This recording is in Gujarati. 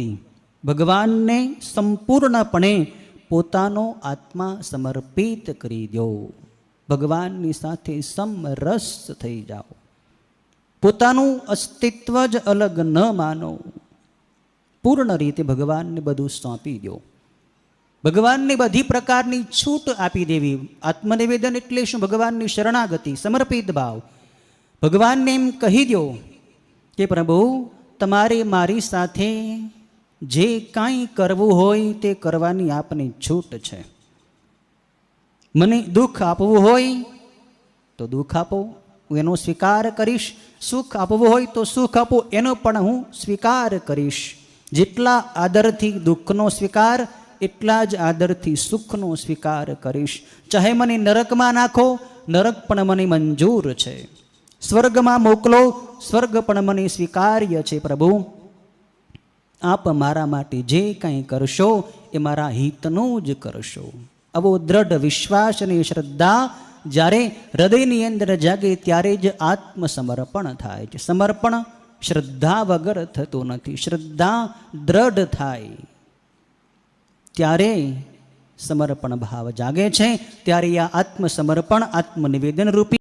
ભક્તિ ભગવાનને સંપૂર્ણપણે પોતાનો આત્મા સમર્પિત કરી દો. ભગવાનની સાથે સમરસ થઈ જાઓ. પોતાનું અસ્તિત્વ જ અલગ ન માનો. પૂર્ણ રીતે ભગવાનને બધું સોંપી દો. ભગવાનને બધી પ્રકારની છૂટ આપી દેવી. આત્મનિવેદન એટલે શું? ભગવાનની શરણાગતિ, સમર્પિત ભાવ. ભગવાનને એમ કહી દો કે, પ્રભુ, તમારે મારી સાથે જે કાંઈ કરવું હોય તે કરવાની આપની છૂટ છે. મને દુઃખ આપવું હોય તો દુઃખ આપો, હું એનો સ્વીકાર કરીશ. સુખ આપવું હોય તો સુખ આપો, એનો પણ હું સ્વીકાર કરીશ. જેટલા આદરથી દુઃખનો સ્વીકાર, એટલા જ આદરથી સુખનો સ્વીકાર કરીશ. ચાહે મને નરકમાં નાખો, નરક પણ મને મંજૂર છે. સ્વર્ગમાં મોકલો, સ્વર્ગ પણ મને સ્વીકાર્ય છે પ્રભુ. આપ મારા માટે જે કંઈ કરશો, એ મારા હિતનું જ કરશો. આવો દ્રઢ વિશ્વાસ અને શ્રદ્ધા જ્યારે હૃદયની અંદર જાગે ત્યારે જ આત્મસમર્પણ થાય છે. સમર્પણ શ્રદ્ધા વગર થતું નથી. શ્રદ્ધા દ્રઢ થાય. ત્યારે સમર્પણ ભાવ જાગે છે. ત્યારે આ આત્મસમર્પણ આત્મનિવેદન રૂપી